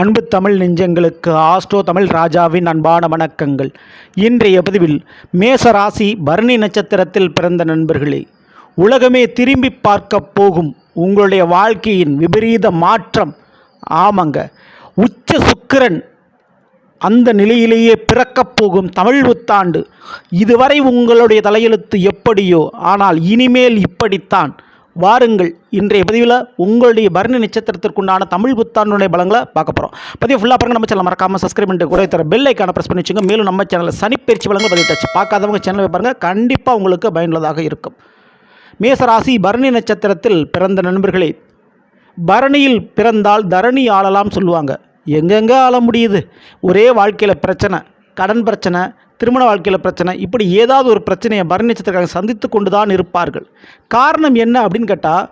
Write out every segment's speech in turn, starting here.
அன்பு தமிழ் நெஞ்சங்களுக்கு ஆஸ்ட்ரோ தமிழ் ராஜாவின் அன்பான வணக்கங்கள். இன்றைய பதிவில் மேச ராசி பரணி நட்சத்திரத்தில் பிறந்த நண்பர்களே உலகமே திரும்பி பார்க்க போகும் உங்களுடைய வாழ்க்கையின் விபரீத மாற்றம். ஆமாங்க உச்ச சுக்கிரன் அந்த நிலையிலேயே பிறக்கப் போகும் தமிழ் புத்தாண்டு. இதுவரை உங்களுடைய தலையெழுத்து எப்படியோ ஆனால் இனிமேல் இப்படித்தான். வாருங்கள். இன்றைய பதிவில் உங்களுடைய பரணி நட்சத்திரத்திற்குண்டான தமிழ் புத்தாண்டுடைய பலங்களை பார்க்க போகிறோம் பதிவு ஃபுல்லாக பாருங்க நம்ம சேனல் மறக்காமல் சப்ஸ்கிரைப் பண்ணிட்டு கூட தர பெல் ஐக்கான ப்ரெஸ் பண்ணி வச்சுங்க. மேலும் நம்ம சேனலில் சனிப்பயிற்சி பலங்கள் பதிவிட்டாச்சு பார்க்காதவங்க சேனலை பாருங்கள் கண்டிப்பாக உங்களுக்கு பயனுள்ளதாக இருக்கும். மேசராசி பரணி நட்சத்திரத்தில் பிறந்த நண்பர்களே பரணியில் பிறந்தால் தரணி ஆளலாம் சொல்லுவாங்க. எங்கெங்கே ஆள முடியுது? ஒரே வாழ்க்கையில் பிரச்சனை கடன் பிரச்சனை திருமண வாழ்க்கையில் பிரச்சனை இப்படி ஏதாவது ஒரு பிரச்சனையை பரணி நட்சத்திரக்காரங்க சந்தித்து கொண்டு தான் இருப்பார்கள். காரணம் என்ன அப்படின்னு கேட்டால்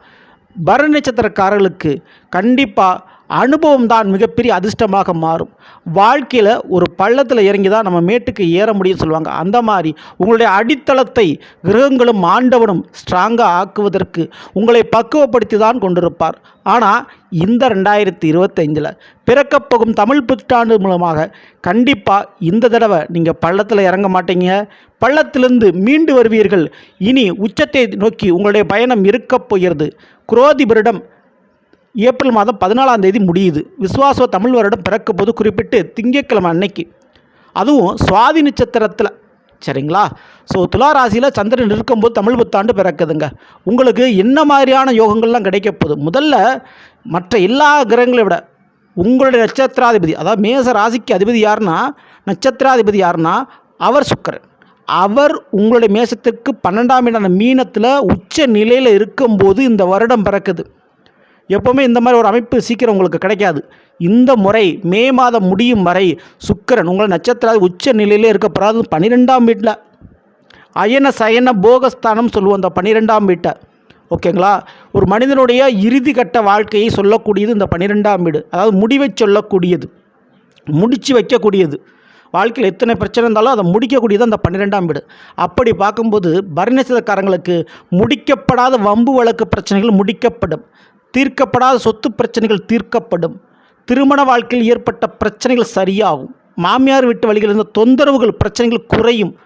பரணி நட்சத்திரக்காரர்களுக்கு கண்டிப்பாக அனுபவம் தான் மிகப்பெரிய அதிர்ஷ்டமாக மாறும். வாழ்க்கையில் ஒரு பள்ளத்தில் இறங்கி தான் நம்ம மேட்டுக்கு ஏற முடியும்னு சொல்லுவாங்க. அந்த மாதிரி உங்களுடைய அடித்தளத்தை கிரகங்களும் ஆண்டவனும் ஸ்ட்ராங்காக ஆக்குவதற்கு உங்களை பக்குவப்படுத்தி தான் கொண்டிருப்பார். ஆனால் இந்த ரெண்டாயிரத்தி இருபத்தைந்தில் பிறக்கப்போகும் தமிழ் புத்தாண்டு மூலமாக கண்டிப்பாக இந்த தடவை நீங்கள் பள்ளத்தில் இறங்க மாட்டீங்க. பள்ளத்திலிருந்து மீண்டு வருவீர்கள். இனி உச்சத்தை நோக்கி உங்களுடைய பயணம் இருக்கப் போகிறது. குரோதிபரிடம் ஏப்ரல் மாதம் பதினாலாம் தேதி முடியுது. விஸ்வாச தமிழ் வருடம் பிறக்க போது குறிப்பிட்டு திங்கட்கிழமை அன்னைக்கு. அதுவும் சுவாதி நட்சத்திரத்தில். சரிங்களா? ஸோ துலா ராசியில் சந்திரன் இருக்கும்போது தமிழ் புத்தாண்டு பிறக்குதுங்க. உங்களுக்கு என்ன மாதிரியான யோகங்கள்லாம் கிடைக்க போகுது? முதல்ல மற்ற எல்லா கிரகங்களை விட உங்களுடைய நட்சத்திராதிபதி அதாவது மேச ராசிக்கு அதிபதி யாருன்னா நட்சத்திராதிபதி யாருன்னா அவர் சுக்கரன். அவர் உங்களுடைய மேசத்திற்கு பன்னெண்டாம் இடம் மீனத்தில் உச்ச நிலையில் இருக்கும்போது இந்த வருடம் பிறக்குது. எப்போவுமே இந்த மாதிரி ஒரு அமைப்பு சீக்கிரம் உங்களுக்கு கிடைக்காது. இந்த முறை மே மாதம் முடியும் வரை சுக்கிரன் உங்கள் நட்சத்திர உச்ச நிலையிலே இருக்கப்படாது பன்னிரெண்டாம் வீட்டில். அயன சயன போகஸ்தானம் சொல்லுவோம் அந்த பன்னிரெண்டாம் வீட்டை. ஓகேங்களா? ஒரு மனிதனுடைய இறுதி கட்ட வாழ்க்கையை சொல்லக்கூடியது இந்த பன்னிரெண்டாம் வீடு. அதாவது முடிவை சொல்லக்கூடியது. முடித்து வைக்கக்கூடியது. வாழ்க்கையில் எத்தனை பிரச்சனை இருந்தாலும் அதை முடிக்கக்கூடியது அந்த பன்னிரெண்டாம் வீடு. அப்படி பார்க்கும்போது பரிணசக்காரங்களுக்கு முடிக்கப்படாத வம்பு வழக்கு பிரச்சனைகள் முடிக்கப்படும். தீர்க்கப்படாத சொத்து பிரச்சனைகள் தீர்க்கப்படும். திருமண வாழ்க்கையில் ஏற்பட்ட பிரச்சனைகள் சரியாகும். மாமியார் வீட்டு வழியில் இருந்த தொந்தரவுகள் பிரச்சனைகள் குறையும்.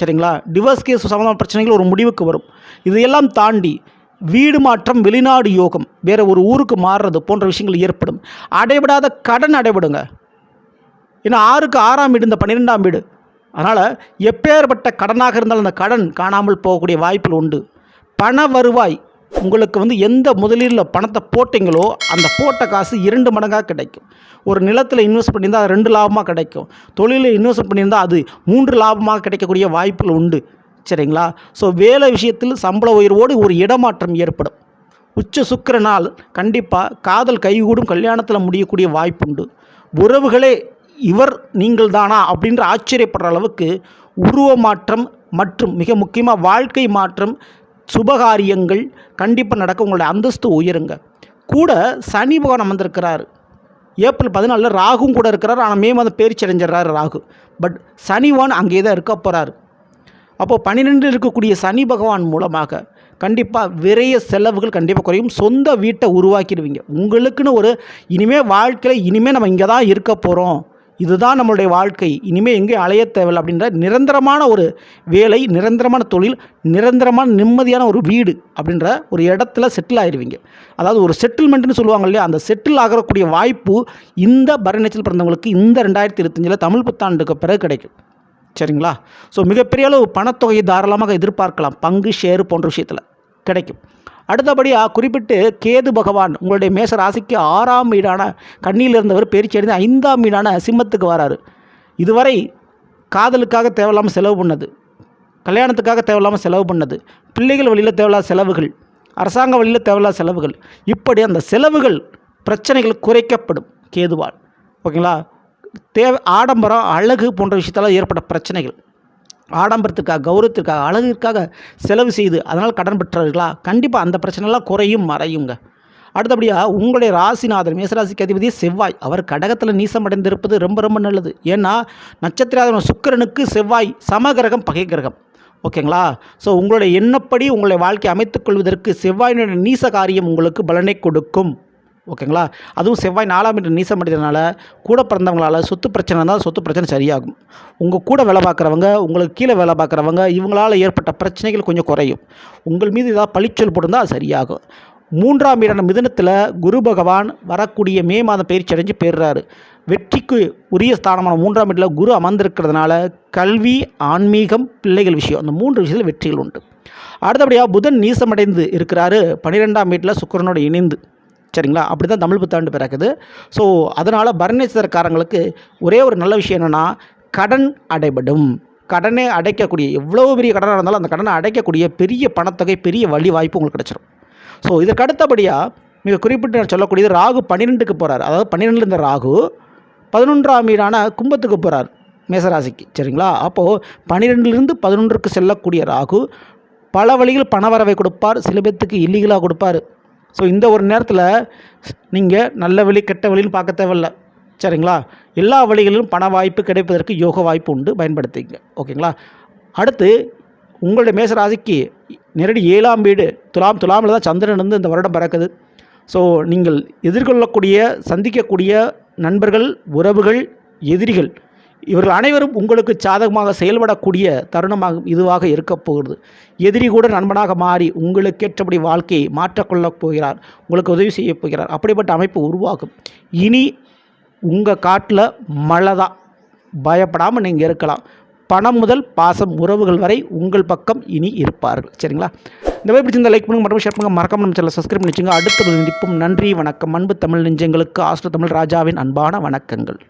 சரிங்களா? டிவோர்ஸ் கேஸ் சம்மந்தமான பிரச்சனைகள் ஒரு முடிவுக்கு வரும். இதையெல்லாம் தாண்டி வீடு மாற்றம் வெளிநாடு யோகம் வேறு ஒரு ஊருக்கு மாறுறது போன்ற விஷயங்கள் ஏற்படும். அடைபடாத கடன் அடைபடுங்க. ஏன்னா ஆறுக்கு ஆறாம் வீடு இந்த பன்னிரெண்டாம் வீடு. அதனால் எப்பேற்பட்ட கடனாக இருந்தாலும் அந்த கடன் காணாமல் போகக்கூடிய வாய்ப்புகள் உண்டு. பண வருவாய் உங்களுக்கு வந்து எந்த முதலீடில் பணத்தை போட்டிங்களோ அந்த போட்ட காசு இரண்டு மடங்காக கிடைக்கும். ஒரு நிலத்தில் இன்வெஸ்ட் பண்ணியிருந்தால் அது ரெண்டு லாபமாக கிடைக்கும். தொழிலில் இன்வெஸ்ட் பண்ணியிருந்தால் அது மூன்று லாபமாக கிடைக்கக்கூடிய வாய்ப்புகள் உண்டு. சரிங்களா? ஸோ வேலை விஷயத்தில் சம்பள உயர்வோடு ஒரு இடமாற்றம் ஏற்படும். உச்ச சுக்கிரனால் கண்டிப்பாக காதல் கைகூடும் கல்யாணத்தில் முடியக்கூடிய வாய்ப்புண்டு. உறவுகளே இவர் நீங்கள் தானா அப்படின்ற ஆச்சரியப்படுற அளவுக்கு உருவ மாற்றம் மற்றும் மிக முக்கியமாக வாழ்க்கை மாற்றம் சுபகாரியங்கள் கண்டிப்பாக நடக்க உங்களுடைய அந்தஸ்து உயருங்க. கூட சனி பகவான் அமர்ந்திருக்கிறார். ஏப்ரல் பதினாலில் ராகும் கூட இருக்கிறார். ஆனால் மே மாதம் பேரிச்சடைஞ்சிடறாரு ராகு. பட் சனிவான் அங்கே தான் இருக்க போகிறாரு அப்போது பன்னிரெண்டு இருக்கக்கூடிய சனி பகவான் மூலமாக கண்டிப்பாக விரைய செலவுகள் கண்டிப்பாக குறையும். சொந்த வீட்டை உருவாக்கிடுவீங்க. உங்களுக்குன்னு ஒரு இனிமேல் வாழ்க்கையில் இனிமேல் நம்ம இங்கே தான் இருக்க போகிறோம் இதுதான் நம்மளுடைய வாழ்க்கை. இனிமேல் எங்கேயும் அலைய தேவையில்லை அப்படின்ற நிரந்தரமான ஒரு வேலை நிரந்தரமான தொழில் நிரந்தரமான நிம்மதியான ஒரு வீடு அப்படின்ற ஒரு இடத்துல செட்டில் ஆயிடுவீங்க அதாவது ஒரு செட்டில்மெண்ட்னு சொல்லுவாங்க இல்லையா? அந்த செட்டில் ஆகக்கூடிய வாய்ப்பு இந்த பரநேச்சல் பிறந்தவங்களுக்கு இந்த ரெண்டாயிரத்தி இருபத்தஞ்சில் தமிழ் புத்தாண்டுக்கு பிறகு கிடைக்கும். சரிங்களா? ஸோ மிகப்பெரிய அளவு பணத்தொகையை தாராளமாக எதிர்பார்க்கலாம். பங்கு ஷேரு போன்ற விஷயத்தில் கிடைக்கும். அடுத்தபடியாக குறிப்பிட்டு கேது பகவான் உங்களுடைய மேச ராசிக்கு ஆறாம் வீடான கண்ணியில் இருந்தவர் பேரிச்சடைந்து ஐந்தாம் வீடான சிம்மத்துக்கு வராரு. இதுவரை காதலுக்காக தேவையில்லாமல் செலவு பண்ணது கல்யாணத்துக்காக தேவையில்லாமல் செலவு பண்ணது பிள்ளைகள் வழியில் தேவையில்லாத செலவுகள் அரசாங்க வழியில் தேவையில்லாத செலவுகள் இப்படி அந்த செலவுகள் பிரச்சனைகள் குறைக்கப்படும் கேதுவால். ஓகேங்களா? தேவை ஆடம்பரம் அழகு போன்ற விஷயத்தால் ஏற்பட்ட பிரச்சனைகள். ஆடம்பரத்துக்காக கௌரவத்திற்காக அழகிற்காக செலவு செய்து அதனால் கடன் பெற்றார்களா? கண்டிப்பாக அந்த பிரச்சனைலாம் குறையும் மறையுங்க. அடுத்தபடியாக உங்களுடைய ராசிநாதன் மேசராசிக்கு அதிபதி செவ்வாய் அவர் கடகத்தில் நீசம் அடைந்திருப்பது ரொம்ப ரொம்ப நல்லது. ஏன்னா நட்சத்திராதன சுக்கிரனுக்கு செவ்வாய் சமகிரகம் பகை கிரகம். ஓகேங்களா? ஸோ உங்களுடைய எண்ணப்படி உங்களுடைய வாழ்க்கை அமைத்துக்கொள்வதற்கு செவ்வாயினுடைய நீச காரியம் உங்களுக்கு பலனை கொடுக்கும். ஓகேங்களா? அதுவும் செவ்வாய் நாலாம் வீட்டு நீசம் அடைகிறதுனால கூட பிறந்தவங்களால் சொத்து பிரச்சனை இருந்தால் சொத்து பிரச்சனை சரியாகும். உங்கள் கூட வேலை பார்க்குறவங்க உங்களுக்கு கீழே வேலை பார்க்குறவங்க இவங்களால் ஏற்பட்ட பிரச்சனைகள் கொஞ்சம் குறையும். உங்கள் மீது ஏதாவது பழிச்சொல் போட்டிருந்தால் அது சரியாகும். மூன்றாம் வீடான மிதனத்தில் குரு பகவான் வரக்கூடிய மே மாதம் பயிற்சி அடைஞ்சு பெறுறாரு வெற்றிக்கு உரிய ஸ்தானமான மூன்றாம் வீட்டில் குரு அமர்ந்திருக்கிறதுனால கல்வி ஆன்மீகம் பிள்ளைகள் விஷயம் அந்த மூன்று விஷயத்தில் வெற்றிகள் உண்டு. அடுத்தபடியாக புதன் நீசமடைந்து இருக்கிறாரு. பன்னிரெண்டாம் வீட்டில் சுக்கரனோடு இணைந்து. சரிங்களா? அப்படி தான் தமிழ் புத்தாண்டு பிறக்குது. ஸோ அதனால் பரணேஸ்வரக்காரங்களுக்கு ஒரே ஒரு நல்ல விஷயம் என்னென்னா கடன் அடைபடும். கடனை அடைக்கக்கூடிய எவ்வளோ பெரிய கடனாக இருந்தாலும் அந்த கடனை அடைக்கக்கூடிய பெரிய பணத்தொகை பெரிய வழி வாய்ப்பு உங்களுக்கு கிடச்சிரும். ஸோ இதற்கு அடுத்தபடியாக மிக குறிப்பிட்டு நான் சொல்லக்கூடியது ராகு பன்னிரெண்டுக்கு போகிறார் அதாவது பன்னிரெண்டில் இருந்த ராகு பதினொன்றாம் வீடான கும்பத்துக்கு போகிறார் மேசராசிக்கு. சரிங்களா? அப்போது பன்னிரெண்டுலேருந்து பதினொன்றுக்கு செல்லக்கூடிய ராகு பல வழியில் பணவரவை கொடுப்பார் சில பேர்த்துக்கு இல்லீகலாக கொடுப்பார். ஸோ இந்த ஒரு நேரத்தில் நீங்கள் நல்ல வழி கெட்ட வழின்னு பார்க்க தேவையில்ல. சரிங்களா? எல்லா வழிகளிலும் பண வாய்ப்பு கிடைப்பதற்கு யோக வாய்ப்பு உண்டு. பயன்படுத்திங்க ஓகேங்களா? அடுத்து உங்களுடைய மேசராசிக்கு நேரடி ஏழாம் வீடு துலாம் துலாமில் தான் சந்திரன் வந்து இந்த வருடம் பிறக்குது. ஸோ நீங்கள் எதிர்கொள்ளக்கூடிய சந்திக்கக்கூடிய நண்பர்கள் உறவுகள் எதிரிகள் இவர்கள் அனைவரும் உங்களுக்கு சாதகமாக செயல்படக்கூடிய தருணமாக இதுவாக இருக்கப் போகிறது. எதிரி கூட நண்பனாக மாறி உங்களுக்கேற்றபடி வாழ்க்கையை மாற்றக்கொள்ளப் போகிறார். உங்களுக்கு உதவி செய்யப் போகிறார். அப்படிப்பட்ட அமைப்பு உருவாகும். இனி உங்கள் காட்டில் மழை தான். பயப்படாமல் நீங்கள் இருக்கலாம். பணம் முதல் பாசம் உறவுகள் வரை உங்கள் பக்கம் இனி இருப்பார்கள். சரிங்களா? இந்த மாதிரி பிடிச்சிருந்த லைக் பண்ணுங்க. மற்றும் ஷேர் பண்ணுங்க. மறக்காம நம்ம சேனல் சப்ஸ்கிரைப் பண்ணி வச்சுங்க அடுத்த நிற்போம் நன்றி வணக்கம். அன்பு தமிழ் நெஞ்சங்களுக்கு ஆஸ்ட்ரோ தமிழ் ராஜாவின் அன்பான வணக்கங்கள்.